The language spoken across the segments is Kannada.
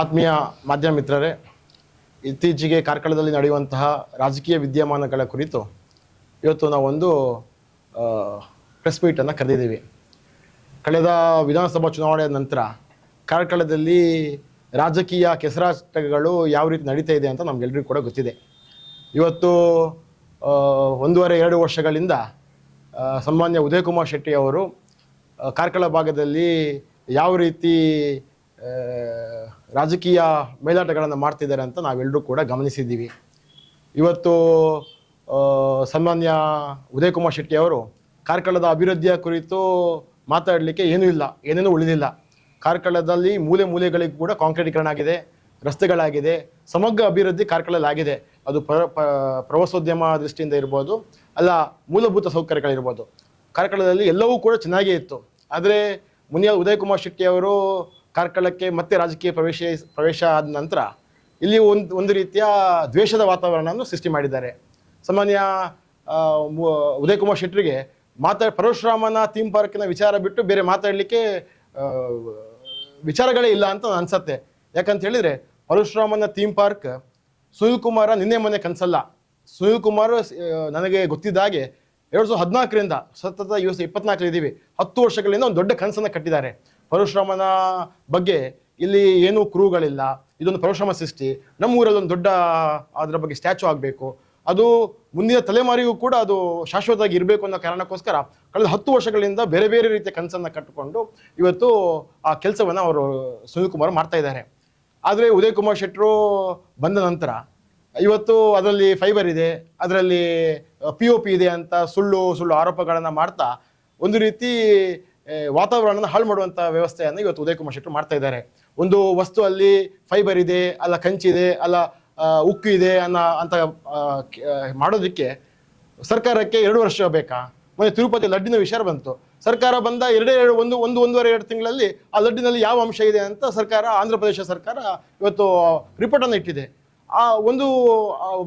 ಆತ್ಮೀಯ ಮಾಧ್ಯಮ ಮಿತ್ರರೇ, ಇತ್ತೀಚೆಗೆ ಕಾರ್ಕಳದಲ್ಲಿ ನಡೆಯುವಂತಹ ರಾಜಕೀಯ ವಿದ್ಯಮಾನಗಳ ಕುರಿತು ಇವತ್ತು ನಾವೊಂದು ಪ್ರೆಸ್ ಮೀಟನ್ನು ಕರೆದಿದ್ದೀವಿ. ಕಳೆದ ವಿಧಾನಸಭಾ ಚುನಾವಣೆಯ ನಂತರ ಕಾರ್ಕಳದಲ್ಲಿ ರಾಜಕೀಯ ಕೆಸರಾಟಗಳು ಯಾವ ರೀತಿ ನಡೀತಾ ಇದೆ ಅಂತ ನಮಗೆಲ್ಲರಿಗೂ ಕೂಡ ಗೊತ್ತಿದೆ. ಇವತ್ತು ಒಂದೂವರೆ ಎರಡು ವರ್ಷಗಳಿಂದ ಸನ್ಮಾನ್ಯ ಉದಯ್ ಕುಮಾರ್ ಶೆಟ್ಟಿ ಅವರು ಕಾರ್ಕಳ ಭಾಗದಲ್ಲಿ ಯಾವ ರೀತಿ ರಾಜಕೀಯ ಮೇಲಾಟಗಳನ್ನು ಮಾಡ್ತಿದ್ದಾರೆ ಅಂತ ನಾವೆಲ್ಲರೂ ಕೂಡ ಗಮನಿಸಿದ್ದೀವಿ. ಇವತ್ತು ಸನ್ಮಾನ್ಯ ಉದಯಕುಮಾರ್ ಶೆಟ್ಟಿ ಅವರು ಕಾರ್ಕಳದ ಅಭಿವೃದ್ಧಿಯ ಕುರಿತು ಮಾತಾಡಲಿಕ್ಕೆ ಏನೂ ಇಲ್ಲ, ಏನೇನೂ ಉಳಿದಿಲ್ಲ. ಕಾರ್ಕಳದಲ್ಲಿ ಮೂಲೆ ಮೂಲೆಗಳಿಗೂ ಕೂಡ ಕಾಂಕ್ರೀಟೀಕರಣ ಆಗಿದೆ, ರಸ್ತೆಗಳಾಗಿದೆ, ಸಮಗ್ರ ಅಭಿವೃದ್ಧಿ ಕಾರ್ಕಳದಲ್ಲಾಗಿದೆ ಅದು ಪ್ರ, ಪ್ರವಾಸೋದ್ಯಮ ದೃಷ್ಟಿಯಿಂದ ಇರ್ಬೋದು, ಅಲ್ಲ ಮೂಲಭೂತ ಸೌಕರ್ಯಗಳಿರ್ಬೋದು. ಕಾರ್ಕಳದಲ್ಲಿ ಎಲ್ಲವೂ ಕೂಡ ಚೆನ್ನಾಗೇ ಇತ್ತು. ಆದರೆ, ಮುನಿಯ ಉದಯಕುಮಾರ್ ಶೆಟ್ಟಿ ಅವರು ಕಾರ್ಕಳಕ್ಕೆ ಮತ್ತೆ ರಾಜಕೀಯ ಪ್ರವೇಶ ಪ್ರವೇಶ ಆದ ನಂತರ ಇಲ್ಲಿ ಒಂದು ಒಂದು ರೀತಿಯ ದ್ವೇಷದ ವಾತಾವರಣವನ್ನು ಸೃಷ್ಟಿ ಮಾಡಿದ್ದಾರೆ. ಸಾಮಾನ್ಯ ಆ, ಮು- ಉದಯ್ ಕುಮಾರ್ ಶೆಟ್ಟರಿಗೆ ಮಾತಾ ಪರಶುರಾಮನ ಥೀಮ್ ಪಾರ್ಕಿನ ವಿಚಾರ ಬಿಟ್ಟು ಬೇರೆ ಮಾತಾಡಲಿಕ್ಕೆ ವಿಚಾರಗಳೇ ಇಲ್ಲ ಅಂತ ಅನ್ಸತ್ತೆ. ಯಾಕಂತ ಹೇಳಿದರೆ ಪರಶುರಾಮನ ಥೀಮ್ ಪಾರ್ಕ್ ಸುನಿಲ್ ಕುಮಾರ ನಿನ್ನೆ ಮೊನ್ನೆ ಕನಸಲ್ಲ. ಸುನಿಲ್ ಕುಮಾರ್ ನನಗೆ ಗೊತ್ತಿದ್ದ ಹಾಗೆ ಎರಡು ಸಾವಿರದ ಹದಿನಾಲ್ಕರಿಂದ ಸತತ ಇವತ್ತು ಇಪ್ಪತ್ನಾಲ್ಕರಲ್ಲಿ ಇದ್ದೀವಿ ಹತ್ತು ವರ್ಷಗಳಿಂದ ಒಂದು ದೊಡ್ಡ ಕನಸನ್ನು ಕಟ್ಟಿದ್ದಾರೆ. ಪರಶುರಾಮನ ಬಗ್ಗೆ ಇಲ್ಲಿ ಏನೂ ಕ್ರೂಗಳಿಲ್ಲ. ಇದೊಂದು ಪರಶುರಾಮ ಸೃಷ್ಟಿ. ನಮ್ಮ ಊರಲ್ಲಿ ಒಂದು ದೊಡ್ಡ, ಅದರ ಬಗ್ಗೆ ಸ್ಟ್ಯಾಚು ಆಗಬೇಕು. ಅದು ಮುಂದಿನ ತಲೆಮಾರಿಗೂ ಕೂಡ ಅದು ಶಾಶ್ವತವಾಗಿ ಇರಬೇಕು ಅನ್ನೋ ಕಾರಣಕ್ಕೋಸ್ಕರ ಕಳೆದ ಹತ್ತು ವರ್ಷಗಳಿಂದ ಬೇರೆ ಬೇರೆ ರೀತಿಯ ಕನಸನ್ನು ಕಟ್ಟಿಕೊಂಡು ಇವತ್ತು ಆ ಕೆಲಸವನ್ನು ಅವರು ಸುನೀಲ್ ಕುಮಾರ್ ಮಾಡ್ತಾ ಇದ್ದಾರೆ. ಆದರೆ ಉದಯ್ ಕುಮಾರ್ ಶೆಟ್ಟರು ಬಂದ ನಂತರ ಇವತ್ತು ಅದರಲ್ಲಿ ಫೈಬರ್ ಇದೆ, ಅದರಲ್ಲಿ ಪಿ ಒ ಪಿ ಇದೆ ಅಂತ ಸುಳ್ಳು ಸುಳ್ಳು ಆರೋಪಗಳನ್ನು ಮಾಡ್ತಾ ಒಂದು ರೀತಿ ವಾತಾವರಣನ ಹಾಳು ಮಾಡುವಂಥ ವ್ಯವಸ್ಥೆಯನ್ನು ಇವತ್ತು ಉದಯಕುಮಾರ್ ಶೆಟ್ಟರು ಮಾಡ್ತಾ ಇದ್ದಾರೆ. ಒಂದು ವಸ್ತು ಅಲ್ಲಿ ಫೈಬರ್ ಇದೆ, ಅಲ್ಲ ಕಂಚಿದೆ ಅಲ್ಲ ಉಕ್ಕು ಇದೆ ಅನ್ನೋ ಅಂತ ಮಾಡೋದಕ್ಕೆ ಸರ್ಕಾರಕ್ಕೆ ಎರಡು ವರ್ಷ ಬೇಕಾ? ಮೊನ್ನೆ ತಿರುಪತಿ ಲಡ್ಡಿನ ವಿಚಾರ ಬಂತು. ಸರ್ಕಾರ ಬಂದ ಎರಡೇ, ಎರಡು, ಒಂದು ಒಂದು, ಒಂದೂವರೆ, ಎರಡು ತಿಂಗಳಲ್ಲಿ ಆ ಲಡ್ಡಿನಲ್ಲಿ ಯಾವ ಅಂಶ ಇದೆ ಅಂತ ಸರ್ಕಾರ, ಆಂಧ್ರ ಪ್ರದೇಶ ಸರ್ಕಾರ ಇವತ್ತು ರಿಪೋರ್ಟನ್ನು ಇಟ್ಟಿದೆ. ಆ ಒಂದು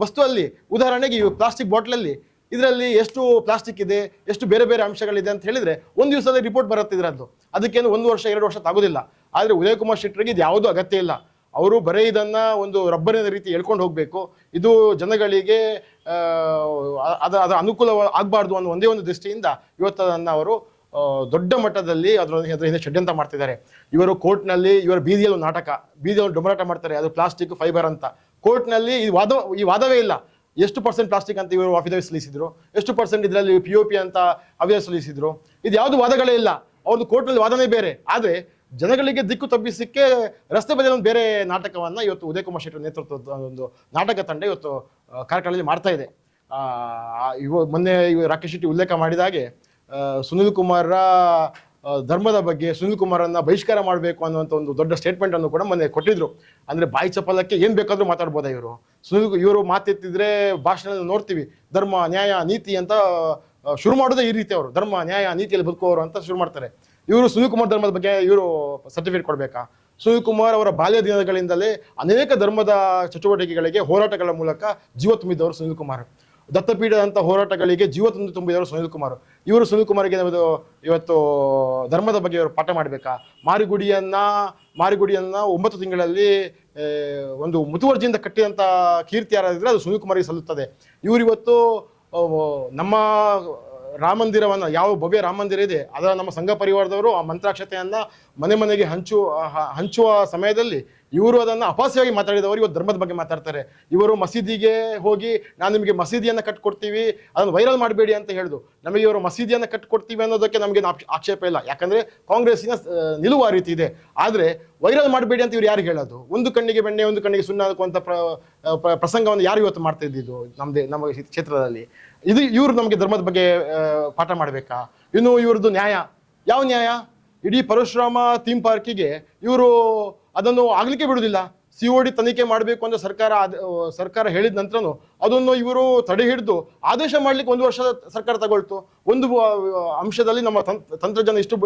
ವಸ್ತುವಲ್ಲಿ ಉದಾಹರಣೆಗೆ ಈ ಪ್ಲಾಸ್ಟಿಕ್ ಬಾಟ್ಲಲ್ಲಿ ಇದರಲ್ಲಿ ಎಷ್ಟು ಪ್ಲಾಸ್ಟಿಕ್ ಇದೆ, ಎಷ್ಟು ಬೇರೆ ಬೇರೆ ಅಂಶಗಳಿದೆ ಅಂತ ಹೇಳಿದ್ರೆ ಒಂದು ದಿವಸದ ರಿಪೋರ್ಟ್ ಬರುತ್ತೆ ಇದರದ್ದು. ಅದಕ್ಕೇನು ಒಂದು ವರ್ಷ, ಎರಡು ವರ್ಷ ತಾಗೋದಿಲ್ಲ. ಆದರೆ ಉದಯಕುಮಾರ್ ಶೆಟ್ಟರಿಗೆ ಇದು ಯಾವುದೂ ಅಗತ್ಯ ಇಲ್ಲ. ಅವರು ಬರೀ ಇದನ್ನು ಒಂದು ರಬ್ಬರಿನ ರೀತಿ ಹೇಳ್ಕೊಂಡು ಹೋಗಬೇಕು. ಇದು ಜನಗಳಿಗೆ ಅದು, ಅದ ಅದರ ಅನುಕೂಲ ಆಗಬಾರ್ದು ಅನ್ನೋ ಒಂದೇ ಒಂದು ದೃಷ್ಟಿಯಿಂದ ಇವತ್ತು ಅದನ್ನು ಅವರು ದೊಡ್ಡ ಮಟ್ಟದಲ್ಲಿ ಅದರ ಅದರ ಹಿಂದೆ ಷಡ್ಯಂತ ಮಾಡ್ತಿದ್ದಾರೆ. ಇವರು ಕೋರ್ಟ್ನಲ್ಲಿ, ಇವರ ಬೀದಿಯಲ್ಲಿ ನಾಟಕ, ಬೀದಿಯಲ್ಲಿ ಡೊಮರಾಟ ಮಾಡ್ತಾರೆ. ಅದು ಪ್ಲಾಸ್ಟಿಕ್, ಫೈಬರ್ ಅಂತ. ಕೋರ್ಟ್ನಲ್ಲಿ ಈ ವಾದ, ಈ ವಾದವೇ ಇಲ್ಲ. ಎಷ್ಟು ಪರ್ಸೆಂಟ್ ಪ್ಲಾಸ್ಟಿಕ್ ಅಂತ ಇವರು ಅಫಿಡವಿಟ್ ಸಲ್ಲಿಸಿದ್ರು? ಎಷ್ಟು ಪರ್ಸೆಂಟ್ ಇದರಲ್ಲಿ ಪಿ ಒ ಪಿ ಅಂತ ಅಫಿಡವಿಟ್ ಸಲ್ಲಿಸಿದ್ರು? ಇದು ಯಾವುದು ವಾದಗಳೇ ಇಲ್ಲ. ಅವ್ರದ್ದು ಕೋರ್ಟ್ನಲ್ಲಿ ವಾದನೆ ಬೇರೆ. ಆದರೆ ಜನಗಳಿಗೆ ದಿಕ್ಕು ತಪ್ಪಿಸಕ್ಕೆ ರಸ್ತೆ ಬದಲ ಒಂದು ಬೇರೆ ನಾಟಕವನ್ನು ಇವತ್ತು ಉದಯಕುಮಾರ್ ಶೆಟ್ಟರ್ ನೇತೃತ್ವದ ಒಂದು ನಾಟಕ ತಂಡ ಇವತ್ತು ಕಾರ್ಕಳದಲ್ಲಿ ಮಾಡ್ತಾ ಇದೆ. ಇವ, ಮೊನ್ನೆ ಇವ ರಾಕೇಶ್ ಶೆಟ್ಟಿ ಉಲ್ಲೇಖ ಮಾಡಿದ ಹಾಗೆ ಸುನಿಲ್ ಕುಮಾರ ಧರ್ಮದ ಬಗ್ಗೆ ಸುನಿಲ್ ಕುಮಾರನ್ನ ಬಹಿಷ್ಕಾರ ಮಾಡಬೇಕು ಅನ್ನುವಂಥ ಒಂದು ದೊಡ್ಡ ಸ್ಟೇಟ್ಮೆಂಟ್ ಅನ್ನು ಕೂಡ ಮೊನ್ನೆ ಕೊಟ್ಟಿದ್ರು. ಅಂದ್ರೆ ಬಾಯಿ ಚಪ್ಪಲಕ್ಕೆ ಏನು ಬೇಕಾದರೂ ಮಾತಾಡ್ಬೋದಾ ಇವರು? ಸುನಿಲ್ ಇವರು ಮಾತೆತ್ತಿದ್ರೆ ಭಾಷಣದಲ್ಲಿ ನೋಡ್ತೀವಿ. ಧರ್ಮ, ನ್ಯಾಯ, ನೀತಿ ಅಂತ ಶುರು ಮಾಡೋದೇ ಈ ರೀತಿ ಅವರು. ಧರ್ಮ, ನ್ಯಾಯ, ನೀತಿಯಲ್ಲಿ ಬದುಕುವವರು ಅಂತ ಶುರು ಮಾಡ್ತಾರೆ. ಇವರು ಸುನಿಲ್ ಕುಮಾರ್ ಧರ್ಮದ ಬಗ್ಗೆ ಇವರು ಸರ್ಟಿಫಿಕೇಟ್ ಕೊಡಬೇಕಾ? ಸುನಿಲ್ ಕುಮಾರ್ ಅವರ ಬಾಲ್ಯ ದಿನಗಳಿಂದಲೇ ಅನೇಕ ಧರ್ಮದ ಚಟುವಟಿಕೆಗಳಿಗೆ ಹೋರಾಟಗಳ ಮೂಲಕ ಜೀವ ತುಂಬಿದ್ದವರು ಸುನಿಲ್ ಕುಮಾರ್ ದತ್ತಪೀಠದಂಥ ಹೋರಾಟಗಳಿಗೆ ಜೀವ ತಂದು ತುಂಬಿದವರು ಸುನಿಲ್ ಕುಮಾರ್. ಇವರು ಸುನಿಲ್ ಕುಮಾರ್ಗೆ ಇವತ್ತು ಧರ್ಮದ ಬಗ್ಗೆ ಇವರು ಪಾಠ ಮಾಡಬೇಕಾ? ಮಾರಿಗುಡಿಯನ್ನ ಮಾರಿಗುಡಿಯನ್ನ ಒಂಬತ್ತು ತಿಂಗಳಲ್ಲಿ ಒಂದು ಮುತುವರ್ಜಿಯಿಂದ ಕಟ್ಟಿದಂಥ ಕೀರ್ತಿ ಯಾರಾದರೆ ಅದು ಸುನಿಲ್ ಕುಮಾರ್ಗೆ ಸಲ್ಲುತ್ತದೆ. ಇವರಿವತ್ತು ನಮ್ಮ ರಾಮ ಮಂದಿರವನ್ನ ಯಾವ ಭವ್ಯ ರಾಮ ಮಂದಿರ ಇದೆ, ಅದರ ನಮ್ಮ ಸಂಘ ಪರಿವಾರದವರು ಆ ಮಂತ್ರಾಕ್ಷತೆಯನ್ನು ಮನೆ ಮನೆಗೆ ಹಂಚು ಹಂಚುವ ಸಮಯದಲ್ಲಿ ಇವರು ಅದನ್ನು ಅಪಾಸ್ಯವಾಗಿ ಮಾತಾಡಿದವರು ಇವತ್ತು ಧರ್ಮದ ಬಗ್ಗೆ ಮಾತಾಡ್ತಾರೆ. ಇವರು ಮಸೀದಿಗೆ ಹೋಗಿ, ನಾನು ನಿಮಗೆ ಮಸೀದಿಯನ್ನು ಕಟ್ಕೊಡ್ತೀವಿ, ಅದನ್ನು ವೈರಲ್ ಮಾಡಬೇಡಿ ಅಂತ ಹೇಳಿದ್ರು ನಮಗೆ ಇವರು ಮಸೀದಿಯನ್ನು ಕಟ್ಕೊಡ್ತೀವಿ ಅನ್ನೋದಕ್ಕೆ ನಮಗೆ ಆಕ್ಷೇಪ ಇಲ್ಲ. ಯಾಕಂದರೆ ಕಾಂಗ್ರೆಸ್ಸಿನ ನಿಲುವು ಆ ರೀತಿ ಇದೆ. ಆದರೆ ವೈರಲ್ ಮಾಡಬೇಡಿ ಅಂತ ಇವ್ರು ಯಾರು ಹೇಳೋದು? ಒಂದು ಕಣ್ಣಿಗೆ ಬೆಣ್ಣೆ, ಒಂದು ಕಣ್ಣಿಗೆ ಸುಣ್ಣ ಪ್ರ ಪ್ರಸಂಗವನ್ನು ಯಾರು ಇವತ್ತು ಮಾಡ್ತಾ ಇದ್ದಿದ್ದು ನಮ್ಮದೇ ನಮ್ಮ ಕ್ಷೇತ್ರದಲ್ಲಿ? ಇದು ಇವರು ನಮಗೆ ಧರ್ಮದ ಬಗ್ಗೆ ಪಾಠ ಮಾಡಬೇಕಾ? ಇನ್ನು ಇವ್ರದ್ದು ನ್ಯಾಯ? ಯಾವ ನ್ಯಾಯ? ಇಡೀ ಪರಶುರಾಮ ಥೀಮ್ ಪಾರ್ಕಿಗೆ ಇವರು ಅದನ್ನು ಆಗ್ಲಿಕ್ಕೆ ಬಿಡುವುದಿಲ್ಲ. ಸಿ ಒ ಡಿ ತನಿಖೆ ಮಾಡಬೇಕು ಅಂತ ಸರ್ಕಾರ ಸರ್ಕಾರ ಹೇಳಿದ ನಂತರನು ಅದನ್ನು ಇವರು ತಡೆ ಹಿಡಿದು ಆದೇಶ ಮಾಡ್ಲಿಕ್ಕೆ ಒಂದು ವರ್ಷ ಸರ್ಕಾರ ತಗೊಳ್ತು. ಒಂದು ಅಂಶದಲ್ಲಿ ನಮ್ಮ ತಂತ್ರಜ್ಞಾನ ಇಷ್ಟು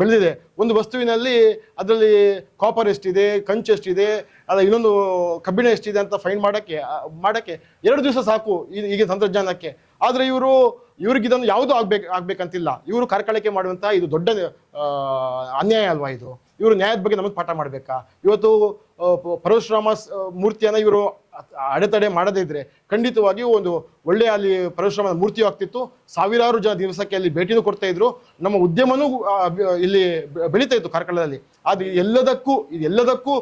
ಬೆಳೆದಿದೆ. ಒಂದು ವಸ್ತುವಿನಲ್ಲಿ ಅದರಲ್ಲಿ ಕಾಪರ್ ಎಷ್ಟಿದೆ, ಕಂಚು ಎಷ್ಟಿದೆ, ಅದ ಇನ್ನೊಂದು ಕಬ್ಬಿಣ ಎಷ್ಟಿದೆ ಅಂತ ಫೈನ್ ಮಾಡೋಕ್ಕೆ ಮಾಡೋಕ್ಕೆ ಎರಡು ದಿವಸ ಸಾಕು ಈಗಿನ ತಂತ್ರಜ್ಞಾನಕ್ಕೆ. ಆದ್ರೆ ಇವರು, ಇವ್ರಿಗೆ ಇದನ್ನು ಯಾವುದು ಆಗ್ಬೇಕು, ಆಗ್ಬೇಕಂತಿಲ್ಲ. ಇವರು ಕರ್ಕಳಿಕೆ ಮಾಡುವಂತಹ ಇದು ದೊಡ್ಡ ಅನ್ಯಾಯ ಅಲ್ವಾ ಇದು? ಇವರು ನ್ಯಾಯದ ಬಗ್ಗೆ ನಮಗೆ ಪಾಠ ಮಾಡಬೇಕಾ? ಇವತ್ತು ಪರಶುರಾಮ ಮೂರ್ತಿಯನ್ನ ಇವರು ಅಡೆತಡೆ ಮಾಡದೇ ಇದ್ರೆ ಖಂಡಿತವಾಗಿಯೂ ಒಂದು ಒಳ್ಳೆಯ ಅಲ್ಲಿ ಪರಶುರಾಮನ ಮೂರ್ತಿಯೂ ಆಗ್ತಿತ್ತು. ಸಾವಿರಾರು ಜನ ದಿವಸಕ್ಕೆ ಅಲ್ಲಿ ಭೇಟಿನೂ ಕೊಡ್ತಾ ಇದ್ರು. ನಮ್ಮ ಉದ್ಯಮನೂ ಇಲ್ಲಿ ಬೆಳೀತಾ ಇತ್ತು ಕಾರ್ಕಳದಲ್ಲಿ. ಅದು ಎಲ್ಲದಕ್ಕೂ, ಇದೆಲ್ಲದಕ್ಕೂ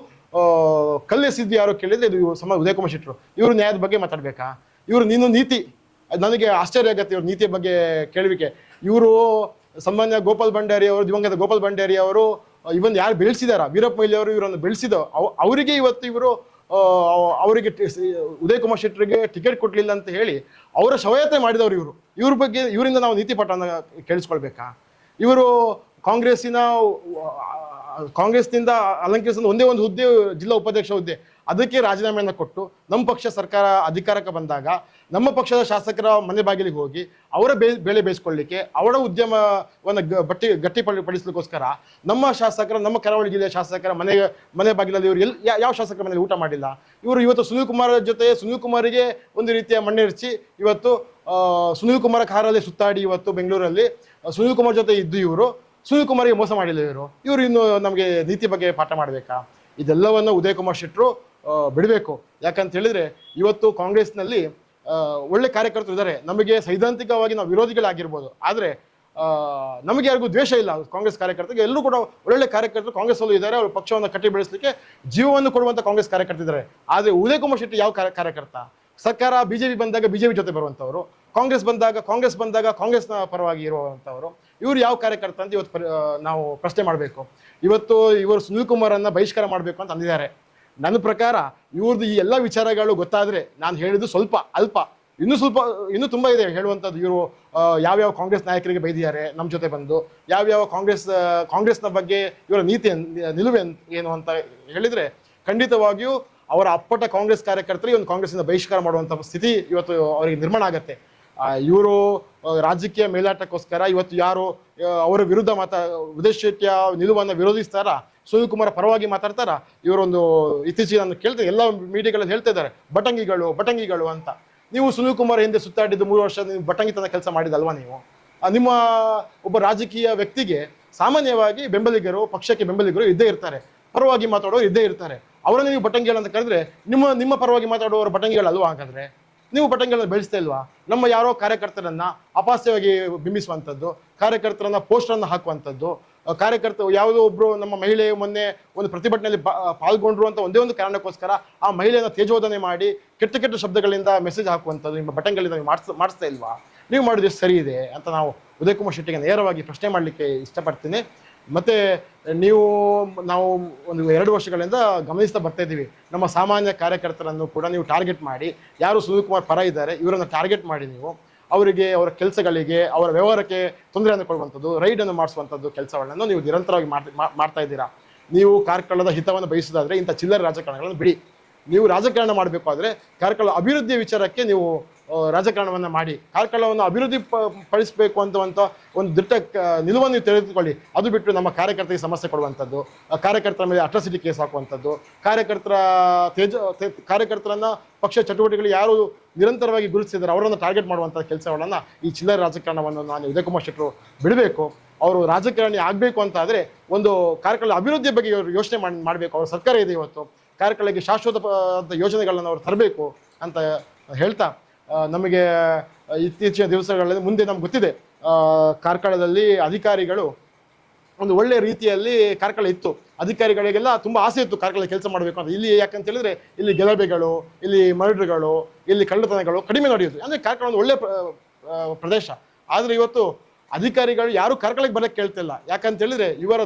ಕಲ್ಲೆಸಿದ್ದು ಯಾರು ಕೇಳಿದ್ರೆ ಇದು ಸಮ, ಉದಯಕುಮಾರ್ ಶೆಟ್ಟರು. ಇವರು ನ್ಯಾಯದ ಬಗ್ಗೆ ಮಾತಾಡ್ಬೇಕಾ? ಇವರು ನೀನು ನೀತಿ ನನಗೆ ಆಶ್ಚರ್ಯ ಆಗತ್ತೆ ಇವ್ರ ನೀತಿಯ ಬಗ್ಗೆ ಕೇಳುವಿಕೆ. ಇವರು ಸಾಮಾನ್ಯ ಗೋಪಾಲ್ ಭಂಡಾರಿ ಅವರು, ದಿವಂಗತ ಗೋಪಾಲ್ ಭಂಡಾರಿ ಅವರು ಇವನ್ ಯಾರು ಬೆಳೆಸಿದಾರ? ವೀರಪ್ಪ ಮೊಯ್ಲಿ ಅವರು ಇವರನ್ನು ಬೆಳೆಸಿದ ಅವರಿಗೆ ಇವತ್ತು ಇವರು ಅವರಿಗೆ ಉದಯ್ ಕುಮಾರ್ ಶೆಟ್ಟರಿಗೆ ಟಿಕೆಟ್ ಕೊಡ್ಲಿಲ್ಲ ಅಂತ ಹೇಳಿ ಅವರ ಶವಯಾತ್ರೆ ಮಾಡಿದವರು ಇವರು. ಇವ್ರ ಬಗ್ಗೆ, ಇವರಿಂದ ನಾವು ನೀತಿ ಪಾಠನ ಕೇಳಿಸ್ಕೊಳ್ಬೇಕಾ? ಇವರು ಕಾಂಗ್ರೆಸ್ಸಿನ ಕಾಂಗ್ರೆಸ್ನಿಂದ ಅಲಂಕರಿಸಿದ ಒಂದೇ ಒಂದು ಹುದ್ದೆ ಜಿಲ್ಲಾ ಉಪಾಧ್ಯಕ್ಷ ಹುದ್ದೆ, ಅದಕ್ಕೆ ರಾಜೀನಾಮೆಯನ್ನು ಕೊಟ್ಟು ನಮ್ಮ ಪಕ್ಷ ಸರ್ಕಾರ ಅಧಿಕಾರಕ್ಕೆ ಬಂದಾಗ ನಮ್ಮ ಪಕ್ಷದ ಶಾಸಕರ ಮನೆ ಬಾಗಿಲಿಗೆ ಹೋಗಿ ಅವರ ಬೇ, ಬೆಳೆ ಬೇಯಿಸ್ಕೊಳ್ಳಿಕ್ಕೆ ಅವರ ಉದ್ಯಮವನ್ನು ಬಟ್ಟಿ ಪಡಿ ಪಡಿಸ್ಲಿಕ್ಕೋಸ್ಕರ ನಮ್ಮ ಶಾಸಕರ, ನಮ್ಮ ಕರಾವಳಿ ಜಿಲ್ಲೆಯ ಶಾಸಕರ ಮನೆ ಮನೆ ಬಾಗಿಲಲ್ಲಿ ಇವರು ಎಲ್ಲಿ ಯಾವ ಶಾಸಕರ ಮನೆಯಲ್ಲಿ ಊಟ ಮಾಡಿಲ್ಲ. ಇವರು ಇವತ್ತು ಸುನೀಲ್ ಕುಮಾರ್ ಜೊತೆ ಸುನೀಲ್ ಕುಮಾರಿಗೆ ಒಂದು ರೀತಿಯ ಮಣ್ಣೆರಚಿ ಇವತ್ತು ಸುನೀಲ್ ಕುಮಾರ್ ಕಾರಲ್ಲಿ ಸುತ್ತಾಡಿ ಇವತ್ತು ಬೆಂಗಳೂರಲ್ಲಿ, ಸುನೀಲ್ ಕುಮಾರ್ ಜೊತೆ ಇದ್ದು ಇವರು. ಸುನೀಲ್ ಮೋಸ ಮಾಡಿಲ್ಲ ಇವರು. ಇವರು ಇನ್ನು ನಮಗೆ ನೀತಿ ಬಗ್ಗೆ ಪಾಠ ಮಾಡಬೇಕಾ? ಇದೆಲ್ಲವನ್ನು ಉದಯ್ ಕುಮಾರ್ ಶೆಟ್ಟರು ಬಿಡಬೇಕು. ಯಾಕಂತ ಹೇಳಿದ್ರೆ ಇವತ್ತು ಕಾಂಗ್ರೆಸ್ನಲ್ಲಿ ಒಳ್ಳೆ ಕಾರ್ಯಕರ್ತರು ಇದ್ದಾರೆ. ನಮಗೆ ಸೈದ್ಧಾಂತಿಕವಾಗಿ ನಾವು ವಿರೋಧಿಗಳಾಗಿರ್ಬೋದು. ಆದರೆ ನಮಗೆ ಯಾರಿಗೂ ದ್ವೇಷ ಇಲ್ಲ. ಕಾಂಗ್ರೆಸ್ ಕಾರ್ಯಕರ್ತರಿಗೆ ಎಲ್ಲರೂ ಕೂಡ ಒಳ್ಳೆ ಕಾರ್ಯಕರ್ತರು ಕಾಂಗ್ರೆಸ್ ಅಲ್ಲೂ ಇದ್ದಾರೆ. ಅವರು ಪಕ್ಷವನ್ನು ಕಟ್ಟಿ ಬೆಳೆಸಲಿಕ್ಕೆ ಜೀವವನ್ನು ಕೊಡುವಂಥ ಕಾಂಗ್ರೆಸ್ ಕಾರ್ಯಕರ್ತಿದ್ದಾರೆ ಆದರೆ ಉದಯ್ ಕುಮಾರ್ ಶೆಟ್ಟಿ ಯಾವ ಕಾರ್ಯ- ಕಾರ್ಯಕರ್ತ? ಸರ್ಕಾರ, ಬಿಜೆಪಿ ಬಂದಾಗ ಬಿಜೆಪಿ ಜೊತೆ ಬರುವಂತವರು. ಕಾಂಗ್ರೆಸ್ ಬಂದಾಗ ಕಾಂಗ್ರೆಸ್ ಬಂದಾಗ ಕಾಂಗ್ರೆಸ್ನ ಪರವಾಗಿ ಇರುವಂಥವರು. ಇವರು ಯಾವ ಕಾರ್ಯಕರ್ತ ಅಂತ ಇವತ್ತು ನಾವು ಪ್ರಶ್ನೆ ಮಾಡಬೇಕು. ಇವತ್ತು ಇವರು ಸುನೀಲ್ ಕುಮಾರನ್ನ ಬಹಿಷ್ಕಾರ ಮಾಡಬೇಕು ಅಂತ ಅಂದಿದ್ದಾರೆ. ನನ್ನ ಪ್ರಕಾರ ಇವ್ರದ್ದು ಈ ಎಲ್ಲ ವಿಚಾರಗಳು ಗೊತ್ತಾದ್ರೆ ನಾನು ಹೇಳಿದ್ದು ಸ್ವಲ್ಪ ಅಲ್ಪ. ಇನ್ನೂ ಸ್ವಲ್ಪ, ಇನ್ನೂ ತುಂಬಾ ಇದೆ ಹೇಳುವಂಥದ್ದು. ಇವರು ಯಾವ್ಯಾವ ಕಾಂಗ್ರೆಸ್ ನಾಯಕರಿಗೆ ಬೈದಿದ್ದಾರೆ ನಮ್ಮ ಜೊತೆ ಬಂದು. ಯಾವ್ಯಾವ ಕಾಂಗ್ರೆಸ್ ಕಾಂಗ್ರೆಸ್ನ ಬಗ್ಗೆ ಇವರ ನೀತಿ ನಿಲುವೆ ಏನು ಅಂತ ಹೇಳಿದ್ರೆ ಖಂಡಿತವಾಗಿಯೂ ಅವರ ಅಪ್ಪಟ ಕಾಂಗ್ರೆಸ್ ಕಾರ್ಯಕರ್ತರಿಗೆ ಒಂದು ಕಾಂಗ್ರೆಸ್ಸಿಂದ ಬಹಿಷ್ಕಾರ ಮಾಡುವಂಥ ಸ್ಥಿತಿ ಇವತ್ತು ಅವರಿಗೆ ನಿರ್ಮಾಣ ಆಗತ್ತೆ. ಇವರು ರಾಜಕೀಯ ಮೇಲಾಟಕ್ಕೋಸ್ಕರ ಇವತ್ತು ಯಾರು ಅವರ ವಿರುದ್ಧ ಮಾತಾ ಶೆಟ್ಟಿಯ ನಿಲುವನ್ನು ವಿರೋಧಿಸ್ತಾರಾ? ಸುನಿಲ್ ಪರವಾಗಿ ಮಾತಾಡ್ತಾರ? ಇವರೊಂದು ಇತ್ತೀಚೆಗೆ ನಾನು ಕೇಳ್ತೇನೆ ಎಲ್ಲ ಮೀಡಿಯಾಗಳಲ್ಲಿ ಹೇಳ್ತಾ ಇದ್ದಾರೆ, ಬಟಂಗಿಗಳು ಬಟಂಗಿಗಳು ಅಂತ. ನೀವು ಸುನಿಲ್ ಕುಮಾರ್ ಹಿಂದೆ ಸುತ್ತಾಡಿದ್ದು ಮೂರು ವರ್ಷ ನೀವು ಬಟಂಗಿತನ ಕೆಲಸ ಮಾಡಿದಲ್ವಾ ನೀವು? ನಿಮ್ಮ ಒಬ್ಬ ರಾಜಕೀಯ ವ್ಯಕ್ತಿಗೆ ಸಾಮಾನ್ಯವಾಗಿ ಬೆಂಬಲಿಗರು, ಪಕ್ಷಕ್ಕೆ ಬೆಂಬಲಿಗರು ಇದ್ದೇ ಇರ್ತಾರೆ. ಪರವಾಗಿ ಮಾತಾಡೋರು ಇದ್ದೇ ಇರ್ತಾರೆ. ಅವರನ್ನು ನೀವು ಬಟಂಗಿಗಳಂತ ಕರೆದ್ರೆ ನಿಮ್ಮ ನಿಮ್ಮ ಪರವಾಗಿ ಮಾತಾಡುವವರು ಬಟಂಗಿಗಳಲ್ವಾ ಹಾಗಾದ್ರೆ? ನೀವು ಬಟಂಗಿಗಳನ್ನು ಬೆಳೆಸ್ತಾ ಇಲ್ವಾ? ನಮ್ಮ ಯಾರೋ ಕಾರ್ಯಕರ್ತರನ್ನ ಅಪಾಸ್ಯವಾಗಿ ಬಿಂಬಿಸುವಂಥದ್ದು, ಕಾರ್ಯಕರ್ತರನ್ನ ಪೋಸ್ಟರನ್ನು ಹಾಕುವಂಥದ್ದು ಕಾರ್ಯಕರ್ತ ಯಾವುದೋ ಒಬ್ಬರು ನಮ್ಮ ಮಹಿಳೆ ಮೊನ್ನೆ ಒಂದು ಪ್ರತಿಭಟನೆಯಲ್ಲಿ ಪಾಲ್ಗೊಂಡ್ರು ಅಂತ ಒಂದೇ ಒಂದು ಕಾರಣಕ್ಕೋಸ್ಕರ ಆ ಮಹಿಳೆಯನ್ನ ತೇಜೋಧನೆ ಮಾಡಿ ಕೆಟ್ಟ ಕೆಟ್ಟ ಶಬ್ದಗಳಿಂದ ಮೆಸೇಜ್ ಹಾಕುವಂಥದ್ದು ನಿಮ್ಮ ಬಟನ್ಗಳಿಂದ ನೀವು ಮಾಡಿಸ್, ಮಾಡಿಸ್ತಾ ಇಲ್ವಾ? ನೀವು ಮಾಡೋದು ಸರಿ ಇದೆ ಅಂತ ನಾವು ಉದಯಕುಮಾರ್ ಶೆಟ್ಟಿಗೆ ನೇರವಾಗಿ ಪ್ರಶ್ನೆ ಮಾಡಲಿಕ್ಕೆ ಇಷ್ಟಪಡ್ತೀನಿ. ಮತ್ತೆ ನೀವು, ನಾವು ಒಂದು ಎರಡು ವರ್ಷಗಳಿಂದ ಗಮನಿಸ್ತಾ ಬರ್ತಾ ಇದ್ದೀವಿ. ನಮ್ಮ ಸಾಮಾನ್ಯ ಕಾರ್ಯಕರ್ತರನ್ನು ಕೂಡ ನೀವು ಟಾರ್ಗೆಟ್ ಮಾಡಿ. ಯಾರು ಸುನೀಲ್ ಪರ ಇದ್ದಾರೆ, ಇವರನ್ನು ಟಾರ್ಗೆಟ್ ಮಾಡಿ ನೀವು. ಅವರಿಗೆ, ಅವರ ಕೆಲಸಗಳಿಗೆ, ಅವರ ವ್ಯವಹಾರಕ್ಕೆ ತೊಂದರೆಯನ್ನು ಕೊಡುವಂಥದ್ದು ರೈಡನ್ನು ಮಾಡಿಸುವಂಥದ್ದು ಕೆಲಸಗಳನ್ನು ನೀವು ನಿರಂತರವಾಗಿ ಮಾಡ್ತಾ- ಇದ್ದೀರಾ. ನೀವು ಕಾರ್ಕಳದ ಹಿತವನ್ನು ಬಯಸೋದಾದರೆ ಇಂಥ ಚಿಲ್ಲರೆ ರಾಜಕಾರಣಗಳನ್ನು ಬಿಡಿ. ನೀವು ರಾಜಕಾರಣ ಮಾಡಬೇಕು ಆದರೆ ಕಾರ್ಕಳ ಅಭಿವೃದ್ಧಿಯ ವಿಚಾರಕ್ಕೆ ನೀವು ರಾಜಕಾರಣವನ್ನ ಮಾಡಿ, ಕಾರ್ಕಳವನ್ನು ಅಭಿವೃದ್ಧಿ ಪ- ಪಡಿಸಬೇಕು ಅಂತವಂಥ ಒಂದು ದಿಟ್ಟ ನಿಲುವನ್ನು ತೆಗೆದುಕೊಳ್ಳಿ. ಅದು ಬಿಟ್ಟು ನಮ್ಮ ಕಾರ್ಯಕರ್ತರಿಗೆ ಸಮಸ್ಯೆ ಕೊಡುವಂಥದ್ದು ಕಾರ್ಯಕರ್ತರ ಮೇಲೆ ಅಟ್ರಾಸಿಟಿ ಕೇಸ್ ಹಾಕುವಂಥದ್ದು ಕಾರ್ಯಕರ್ತರ ತೇಜ ಕಾರ್ಯಕರ್ತರನ್ನು ಪಕ್ಷ ಚಟುವಟಿಕೆಗಳು ಯಾರು ನಿರಂತರವಾಗಿ ಗುರುತಿಸಿದ್ದಾರೆ ಅವರನ್ನು ಟಾರ್ಗೆಟ್ ಮಾಡುವಂಥ ಕೆಲಸಗಳನ್ನು ಈ ಚಿಲ್ಲರೆ ರಾಜಕಾರಣವನ್ನು ನಾನು ವಿಜಯಕುಮಾರ್ ಕುಮಾರ್ ಶೆಟ್ಟರು ಬಿಡಬೇಕು. ಅವರು ರಾಜಕಾರಣಿ ಆಗಬೇಕು ಅಂತ ಆದರೆ ಒಂದು ಕಾರ್ಕಳ ಅಭಿವೃದ್ಧಿ ಬಗ್ಗೆ ಇವರು ಯೋಚನೆ ಮಾಡಿ, ಮಾಡಬೇಕು. ಅವರ ಸರ್ಕಾರ ಇದೆ ಇವತ್ತು. ಕಾರ್ಕಳಕ್ಕೆ ಶಾಶ್ವತ ಯೋಜನೆಗಳನ್ನು ಅವರು ತರಬೇಕು ಅಂತ ಹೇಳ್ತಾ ನಮಗೆ ಇತ್ತೀಚಿನ ದಿವಸಗಳಲ್ಲಿ ಮುಂದೆ ನಮ್ಗೆ ಗೊತ್ತಿದೆ. ಕಾರ್ಕಳದಲ್ಲಿ ಅಧಿಕಾರಿಗಳು ಒಂದು ಒಳ್ಳೆ ರೀತಿಯಲ್ಲಿ ಕಾರ್ಕಳ ಇತ್ತು. ಅಧಿಕಾರಿಗಳಿಗೆಲ್ಲ ತುಂಬ ಆಸೆ ಇತ್ತು ಕಾರ್ಕಳ ಕೆಲಸ ಮಾಡಬೇಕು ಅಂತ. ಇಲ್ಲಿ ಯಾಕಂತ ಹೇಳಿದ್ರೆ, ಇಲ್ಲಿ ಗಲಭೆಗಳು, ಇಲ್ಲಿ ಮರ್ಡ್ರ್ಗಳು, ಇಲ್ಲಿ ಕಳ್ಳತನಗಳು ಕಡಿಮೆ ನಡೆಯುತ್ತೆ. ಅಂದ್ರೆ ಕಾರ್ಕಳ ಒಂದು ಒಳ್ಳೆ ಪ್ರದೇಶ. ಆದ್ರೆ ಇವತ್ತು ಅಧಿಕಾರಿಗಳು ಯಾರು ಕಾರ್ಕಳಕ್ಕೆ ಬರಕ್ಕೆ ಕೇಳ್ತಿಲ್ಲ. ಯಾಕಂತ ಹೇಳಿದ್ರೆ ಇವರ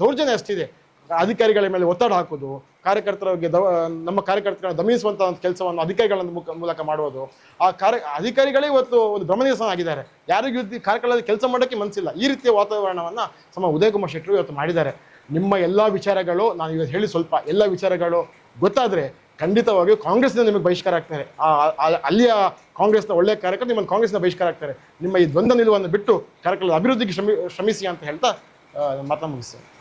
ದೌರ್ಜನ್ಯ ಅಷ್ಟಿದೆ. ಅಧಿಕಾರಿಗಳ ಮೇಲೆ ಒತ್ತಡ ಹಾಕೋದು ಕಾರ್ಯಕರ್ತರಿಗೆ ದವ, ನಮ್ಮ ಕಾರ್ಯಕರ್ತರನ್ನ ದಮಿಸುವಂತ ಒಂದು ಕೆಲಸವನ್ನು ಅಧಿಕಾರಿಗಳ ಮೂಲಕ ಮಾಡುವುದು. ಆ ಕಾರ್ಯ, ಅಧಿಕಾರಿಗಳೇ ಇವತ್ತು ಒಂದು ಭ್ರಮನಿವಸನ ಆಗಿದ್ದಾರೆ. ಯಾರಿಗೂ ಕಾರ್ಯಕರ್ತರ ಕೆಲಸ ಮಾಡೋಕ್ಕೆ ಮನಸ್ಸಿಲ್ಲ ಈ ರೀತಿಯ ವಾತಾವರಣವನ್ನ ಸಮ ಉದಯಕುಮಾರ್ ಶೆಟ್ಟರು ಇವತ್ತು ಮಾಡಿದ್ದಾರೆ. ನಿಮ್ಮ ಎಲ್ಲ ವಿಚಾರಗಳು, ನಾನು ಇವತ್ತು ಹೇಳಿ ಸ್ವಲ್ಪ ಎಲ್ಲ ವಿಚಾರಗಳು ಗೊತ್ತಾದ್ರೆ ಖಂಡಿತವಾಗಿಯೂ ಕಾಂಗ್ರೆಸ್ನ ನಿಮಗೆ ಬಹಿಷ್ಕಾರ ಆಗ್ತಾರೆ. ಆ- ಅಲ್ಲಿಯ ಕಾಂಗ್ರೆಸ್ನ ಒಳ್ಳೆಯ ಕಾರ್ಯಕರ್ತರು ನಿಮ್ಮನ್ನು ಕಾಂಗ್ರೆಸ್ನ ಬಹಿಷ್ಕಾರ ಆಗ್ತಾರೆ. ನಿಮ್ಮ ಈ ದ್ವಂದ್ವ ನಿಲುವನ್ನು ಬಿಟ್ಟು ಕಾರ್ಯಕ್ರಮದ ಅಭಿವೃದ್ಧಿಗೆ ಶ್ರಮಿ, ಶ್ರಮಿಸಿ ಅಂತ ಹೇಳ್ತಾ ಮಾತನ್ನ ಮುಗಿಸ್ತೇನೆ.